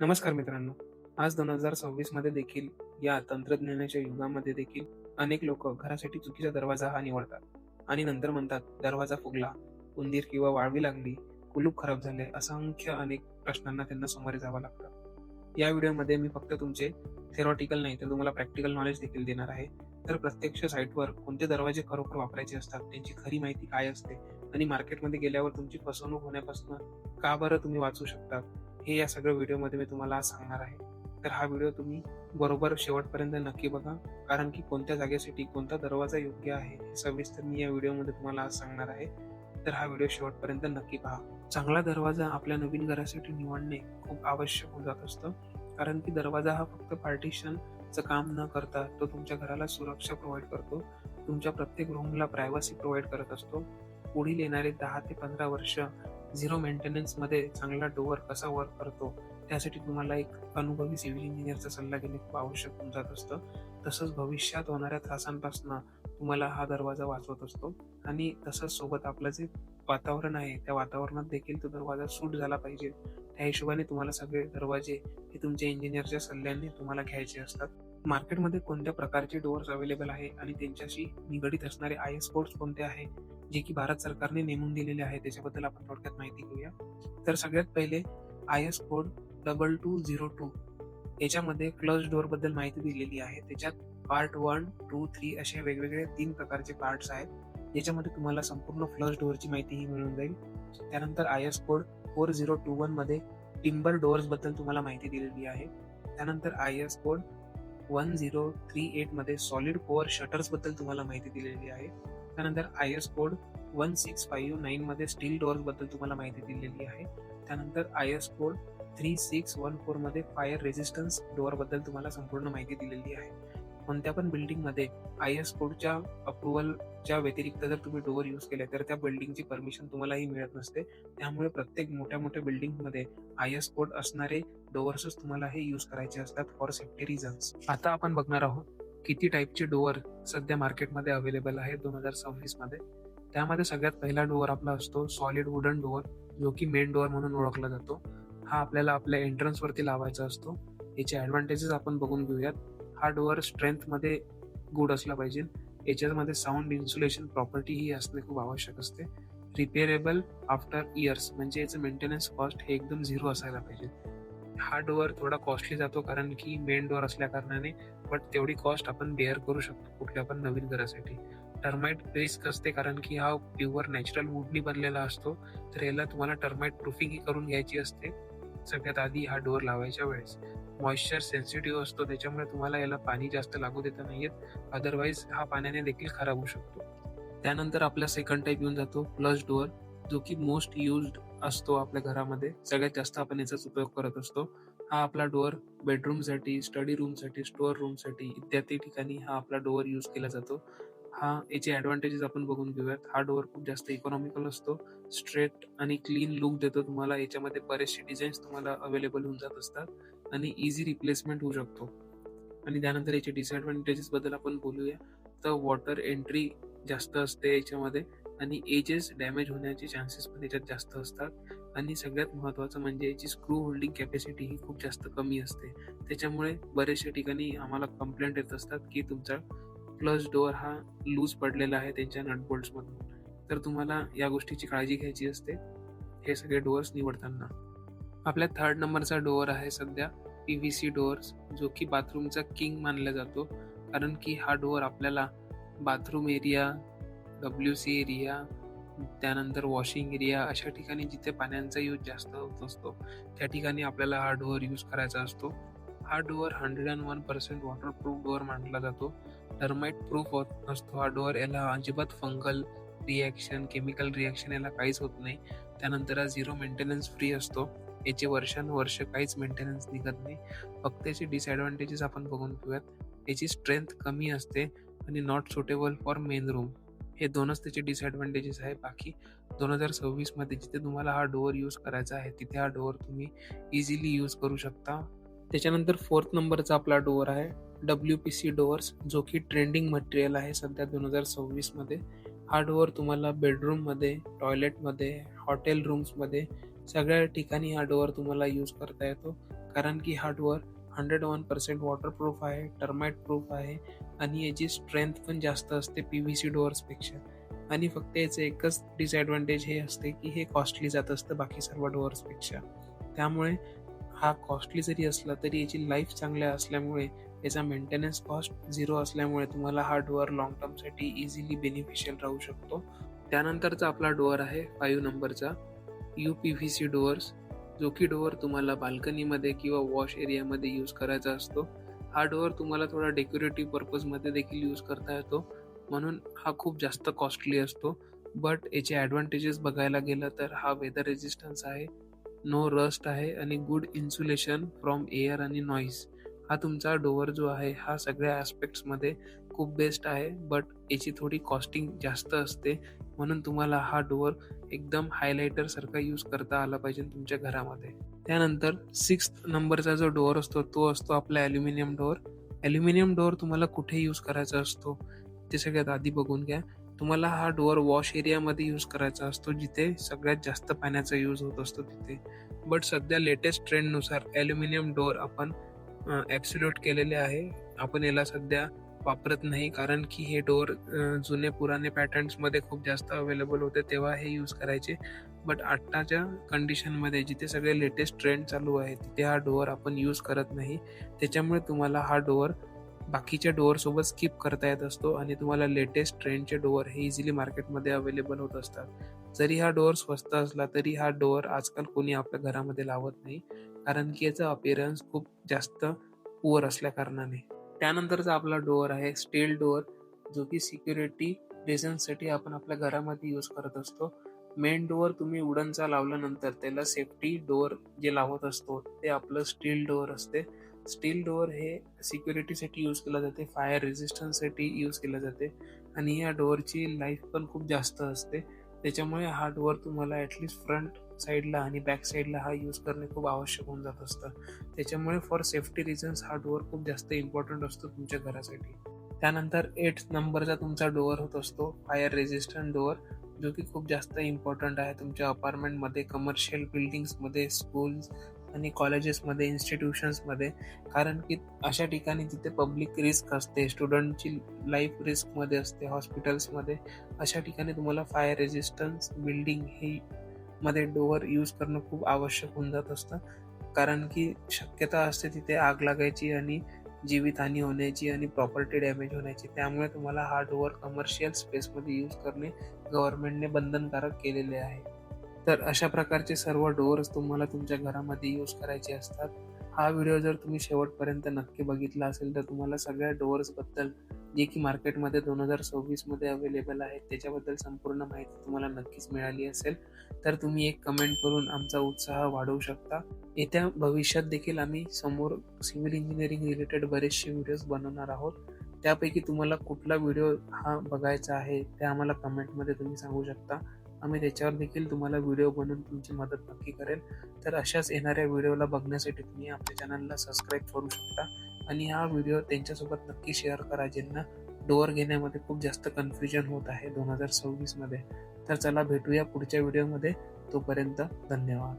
नमस्कार मित्रांनो. आज दोन हजार सव्वीसमध्ये देखील या तंत्रज्ञानाच्या युगामध्ये देखील अनेक लोक घरासाठी चुकीचा दरवाजा हा निवडतात. आणि नंतर म्हणतात दरवाजा फुगला उंदीर किंवा वाळवी लागली कुलूप खराब झाले असंख्य अनेक प्रश्नांना त्यांना सामोरे जावं लागतं. या व्हिडिओमध्ये मी फक्त तुमचे थेरॉटिकल नाही तर तुम्हाला प्रॅक्टिकल नॉलेज देखील देणार आहे. तर प्रत्यक्ष साईटवर कोणते दरवाजे खरोखर वापरायचे असतात त्यांची खरी माहिती काय असते आणि मार्केटमध्ये गेल्यावर तुमची फसवणूक होण्यापासून का बरं तुम्ही वाचू शकता? हे या सगळ्या व्हिडिओमध्ये मी तुम्हाला आज सांगणार आहे. तर हा व्हिडिओ तुम्ही बरोबर शेवटपर्यंत नक्की बघा. कारण की कोणत्या जागेसाठी कोणता दरवाजा योग्य आहे हे सविस्तर मी या व्हिडिओमध्ये तुम्हाला आज सांगणार आहे. तर हा व्हिडिओ शेवटपर्यंत नक्की पहा. चांगला दरवाजा आपल्या नवीन घरासाठी निवडणे खूप आवश्यक होऊन जात असतं. कारण की दरवाजा हा फक्त पार्टिशनचं काम न करता तो तुमच्या घराला सुरक्षा प्रोव्हाइड करतो. तुमच्या प्रत्येक रूमला प्रायव्हसी प्रोव्हाइड करत असतो. पुढील येणारे दहा ते पंधरा वर्ष झिरो मेंटेनन्समध्ये चांगला डोअर कसा वर्क करतो त्यासाठी तुम्हाला एक अनुभवी सिव्हिल इंजिनियरचा सल्ला घेणे खूप आवश्यक होऊन जात असतं. तसंच भविष्यात होणाऱ्या त्रासांपासून तुम्हाला हा दरवाजा वाचवत असतो. आणि तसंच सोबत आपलं जे वातावरण आहे त्या वातावरणात देखील तो दरवाजा सूट झाला पाहिजे. त्या हिशोबाने तुम्हाला सगळे दरवाजे हे तुमच्या इंजिनियरच्या सल्ल्याने तुम्हाला घ्यायचे असतात. मार्केटमध्ये कोणत्या प्रकारचे डोअर्स अवेलेबल आहे आणि त्यांच्याशी निगडीत असणारे आय एस कोड्स कोणते आहे जे की भारत सरकारने नेमून दिलेले आहे त्याच्याबद्दल आपण थोडक्यात माहिती घेऊया. तर सगळ्यात पहिले I S code double two zero two याच्यामध्ये क्लज डोअरबद्दल माहिती दिलेली आहे. त्याच्यात पार्ट वन टू थ्री असे वेगवेगळे तीन प्रकारचे पार्ट्स आहेत. याच्यामध्ये तुम्हाला संपूर्ण फ्लश डोअरची माहितीही मिळून जाईल. त्यानंतर I S code four zero two वनमध्ये टिंबर डोअर्सबद्दल तुम्हाला माहिती दिलेली आहे. त्यानंतर I S code one zero three एटमध्ये solid core शटर्सबद्दल तुम्हाला माहिती दिलेली आहे. त्यानंतर I S code one six five nine मध्ये स्टील डोअर्सबद्दल तुम्हाला माहिती दिलेली आहे. त्यानंतर I S code three six one फोरमध्ये फायर रेझिस्टन्स डोअरबद्दल तुम्हाला संपूर्ण माहिती दिलेली आहे. कोणत्या पण बिल्डिंगमध्ये आय एस कोडच्या अप्रुव्हलच्या व्यतिरिक्त जर तुम्ही डोअर युज केले तर त्या बिल्डिंगची परमिशन तुम्हालाही मिळत नसते. त्यामुळे प्रत्येक मोठ्या मोठ्या बिल्डिंगमध्ये आय एस कोड असणारे डोअर्सच तुम्हाला हे युज करायचे असतात फॉर सेफ्टी रिझन्स आता आपण बघणार आहोत किती टाईपचे डोअर सध्या मार्केटमध्ये अवेलेबल आहे दोन हजार सव्वीसमध्ये त्यामध्ये सगळ्यात पहिला डोअर आपला असतो सॉलिड वुडन डोअर जो की मेन डोअर म्हणून ओळखला जातो. हा आपल्याला आपल्या एंट्रन्सवरती लावायचा असतो. याचे ॲडव्हान्टेजेस आपण बघून घेऊयात. हा डोअर गुड असला पाहिजे. याच्यामध्ये साऊंड इन्सुलेशन प्रॉपर्टी ही असणे खूप आवश्यक असते. रिपेअरेबल आफ्टर इयर्स म्हणजे याचं मेंटेनन्स कॉस्ट हे एकदम झिरो असायला पाहिजे. हा डोअर थोडा कॉस्टली जातो कारण की मेन डोअर असल्या कारणाने बट तेवढी कॉस्ट आपण बेअर करू शकतो कुठल्या पण नवीन घरासाठी. टर्माइट रिस्क असते कारण की हा प्युअर नॅचरल वूडनी बनलेला असतो. तर याला तुम्हाला टर्माइट प्रूफिंग ही करून घ्यायची असते. सगळ्यात आधी हा डोअर लावायच्या वेळेस. मॉइश्चर सेन्सिटिव्ह असतो त्याच्यामुळे तुम्हाला याला पाणी जास्त लागू देता नाहीयेत अदरवाईज हा पाण्याने देखील खराब होऊ शकतो. त्यानंतर आपला सेकंड टाईप येऊन जातो प्लस डोअर जो की मोस्ट युज्ड असतो आपल्या घरामध्ये. सगळ्यात जास्त आपण याचाच उपयोग करत असतो. हा आपला डोअर बेडरूमसाठी स्टडी रूमसाठी स्टोअर रूमसाठी इत्यादी ठिकाणी हा आपला डोअर यूज केला जातो. हा याचे ऍडव्हान्टेजेस आपण बघून घेऊयात. हा डोअर खूप जास्त इकॉनॉमिकल असतो. स्ट्रेट आणि क्लीन लुक देतो तुम्हाला. याच्यामध्ये बरेचसे डिझाईन्स तुम्हाला अवेलेबल होऊन जात असतात आणि इझी रिप्लेसमेंट होऊ शकतो. आणि त्यानंतर याचे डिसएडव्हान्टेजेसबद्दल आपण बोलूया. तर वॉटर एंट्री जास्त असते याच्यामध्ये आणि एजेस डॅमेज होण्याचे चान्सेस पण याच्यात जास्त असतात. आणि सगळ्यात महत्त्वाचं म्हणजे याची स्क्रू होल्डिंग कॅपॅसिटी ही खूप जास्त कमी असते. त्याच्यामुळे बरेचशा ठिकाणी आम्हाला कंप्लेंट येत असतात की तुमचा प्लस डोअर हा लूज पडलेला आहे त्यांच्या नटबोल्ट्समधून तर तुम्हाला या गोष्टीची काळजी घ्यायची असते. हे सगळे डोअर्स निवडताना. आपल्या थर्ड नंबरचा डोअर आहे सध्या पी व्ही सी डोअर्स जो की बाथरूमचा किंग मानला जातो. कारण की हा डोअर आपल्याला bathroom area W C area त्यानंतर वॉशिंग एरिया अशा ठिकाणी जिथे पाण्याचा यूज जास्त होत असतो त्या ठिकाणी आपल्याला हा डोअर यूज करायचा असतो. हा door hundred and one percent waterproof door मानला जातो. टर्माइट प्रूफ होत असतो हा डोअर याला अजिबात फंगल रिॲक्शन केमिकल रिॲक्शन याला काहीच होत नाही. त्यानंतर हा झिरो मेंटेनन्स फ्री असतो. याचे वर्षानुवर्ष काहीच मेंटेनन्स निघत नाही. फक्त याचे डिसएडव्हान्टेजेस आपण बघून घेऊयात. याची स्ट्रेंथ कमी असते आणि not suitable for main room हे दोनच त्याचे डिसएडव्हान्टेजेस आहे. बाकी दोन हजार सव्वीसमध्ये जिथे तुम्हाला हा डोअर यूज करायचा आहे तिथे हा डोअर तुम्ही इझिली यूज करू शकता. त्याच्यानंतर फोर्थ नंबरचा आपला डोअर आहे. डब्ल्यू पी सी डोअर्स जो की ट्रेंडिंग मटेरियल आहे सध्या दोन हजार सव्वीसमध्ये हा डोअर तुम्हाला बेडरूममध्ये टॉयलेटमध्ये हॉटेल रूम्समध्ये सगळ्या ठिकाणी हा डोअर तुम्हाला यूज करता येतो. कारण की हा door hundred one percent waterproof आहे टर्माइट प्रूफ आहे आणि याची स्ट्रेंथ पण जास्त असते पी व्ही सी डोअर्सपेक्षा आणि फक्त याचं एकच डिसएडव्हान्टेज हे असते की हे कॉस्टली जात असतं बाकी सर्व डोअर्सपेक्षा त्यामुळे हा कॉस्टली जरी असला तरी याची लाईफ चांगल्या असल्यामुळे याचा मेंटेनन्स कॉस्ट झिरो असल्यामुळे तुम्हाला हा डोअर लॉंग टर्मसाठी इझिली बेनिफिशियल राहू शकतो. त्यानंतरचा आपला डोअर आहे फाईव्ह नंबरचा U P V C doors. जो की डोअर तुम्हाला बाल्कनीमध्ये किंवा वॉश एरियामध्ये यूज करायचा असतो. हा डोअर तुम्हाला थोडा डेकोरेटिव्ह पर्पजमध्ये देखील यूज करता येतो. म्हणून हा खूप जास्त कॉस्टली असतो. बट याचे ॲडव्हान्टेजेस बघायला गेलं तर हा वेदर रेजिस्टन्स आहे. नो रस्ट आहे आणि गुड इन्सुलेशन फ्रॉम एअर आणि नॉईज हा तुमचा डोअर जो आहे हा सगळ्या ॲस्पेक्ट्समध्ये खूप बेस्ट आहे बट याची थोडी कॉस्टिंग जास्त असते. म्हणून तुम्हाला हा डोअर एकदम हायलायटर सारखा यूज करता आला पाहिजे तुमच्या घरामध्ये. त्यानंतर सिक्स नंबरचा जो डोअर असतो तो असतो आपला ॲल्युमिनियम डोअर ॲल्युमिनियम डोअर तुम्हाला कुठे यूज करायचा असतो ते सगळ्यात आधी बघून घ्या. तुम्हाला हा डोअर वॉश एरियामध्ये यूज करायचा असतो जिथे सगळ्यात जास्त पाण्याचा यूज होत असतो तिथे. बट सध्या लेटेस्ट ट्रेंडनुसार ॲल्युमिनियम डोअर आपण ॲप्सिल्यूट केलेले आहे. आपण याला सध्या वापरत नाही कारण की हे डोअर जुने पुराने पॅटर्न्समध्ये खूप जास्त अवेलेबल होते तेव्हा हे यूज करायचे. बट आत्ताच्या कंडिशनमध्ये जिथे सगळे लेटेस्ट ट्रेंड चालू आहे तिथे हा डोअर आपण यूज करत नाही. त्याच्यामुळे तुम्हाला हा डोअर बाकीच्या डोअरसोबत स्किप करता येत असतो आणि तुम्हाला लेटेस्ट ट्रेंडचे डोअर हे इझिली मार्केटमध्ये अवेलेबल होत असतात. जरी हा डोअर स्वस्त असला तरी हा डोअर आजकाल कोणी आपल्या घरामध्ये लावत नाही कारण की याचा अपिअरन्स खूप जास्त पुअर असल्याकारणाने त्यानंतरचा आपला डोअर आहे स्टील डोअर जो की सिक्युरिटी रिझन्ससाठी आपण आपल्या घरामध्ये यूज करत असतो. मेन डोअर तुम्ही वुडनचा लावल्यानंतर त्याला सेफ्टी डोअर जे लावत असतो ते आपलं स्टील डोअर असते. स्टील डोअर हे सिक्युरिटीसाठी यूज केलं जाते फायर रेझिस्टन्ससाठी यूज केलं जाते आणि या डोअरची लाईफ पण खूप जास्त असते. त्याच्यामुळे हा डोअर तुम्हाला ॲटलिस्ट फ्रंट साईडला आणि बॅक साईडला हा यूज करणे खूप आवश्यक होऊन जात असतं. त्याच्यामुळे फॉर सेफ्टी रिझन्स हा डोअर खूप जास्त इम्पॉर्टंट असतो तुमच्या घरासाठी. त्यानंतर एट नंबरचा तुमचा डोअर होत असतो फायर रेजिस्टंट डोअर जो की खूप जास्त इम्पॉर्टंट आहे तुमच्या अपार्टमेंटमध्ये कमर्शियल बिल्डिंग्समध्ये स्कूल्स आणि कॉलेजेसमध्ये इन्स्टिट्यूशन्समध्ये कारण की अशा ठिकाणी जिथे पब्लिक रिस्क असते स्टुडंटची लाईफ रिस्कमध्ये असते हॉस्पिटल्समध्ये अशा ठिकाणी तुम्हाला फायर रेजिस्टन्स बिल्डिंग ही मध्ये डोअर यूज करणं खूप आवश्यक होऊन जात असतं. कारण की शक्यता असते तिथे आग लागायची आणि जीवितहानी होण्याची आणि प्रॉपर्टी डॅमेज होण्याची. त्यामुळे तुम्हाला हा डोअर कमर्शियल स्पेसमध्ये यूज करणे गव्हर्नमेंटने बंधनकारक केलेले आहे. तर अशा प्रकारचे सर्व डोअर्स तुम्हाला तुमच्या घरामध्ये यूज करायचे असतात. हा व्हिडिओ जर तुम्ही शेवटपर्यंत नक्की बघितला असेल तर तुम्हाला सगळ्या डोअर्सबद्दल जे की मार्केटमध्ये दोन हजार सव्वीसमध्ये अवेलेबल आहेत त्याच्याबद्दल संपूर्ण माहिती तुम्हाला नक्कीच मिळाली असेल. तर तुम्ही एक कमेंट करून आमचा उत्साह वाढवू शकता. येत्या भविष्यात देखील आम्ही समोर सिव्हिल इंजिनिअरिंग रिलेटेड बरेचसे व्हिडिओज बनवणार आहोत. त्यापैकी तुम्हाला कुठला व्हिडिओ हा बघायचा आहे ते आम्हाला कमेंटमध्ये तुम्ही सांगू शकता. आम्ही त्याच्यावर देखील तुम्हाला व्हिडिओ बनवून तुमची मदत नक्की करेल तर अशाच येणाऱ्या व्हिडिओला बघण्यासाठी तुम्ही आपल्या चॅनलला सबस्क्राईब करू शकता. आणि हा व्हिडिओ त्यांच्यासोबत नक्की शेअर करा ज्यांना डोअर घेण्यामध्ये खूप जास्त कन्फ्युजन होत आहे दोन हजार सव्वीसमध्ये तर चला भेटूया पुढच्या व्हिडिओमध्ये तोपर्यंत धन्यवाद.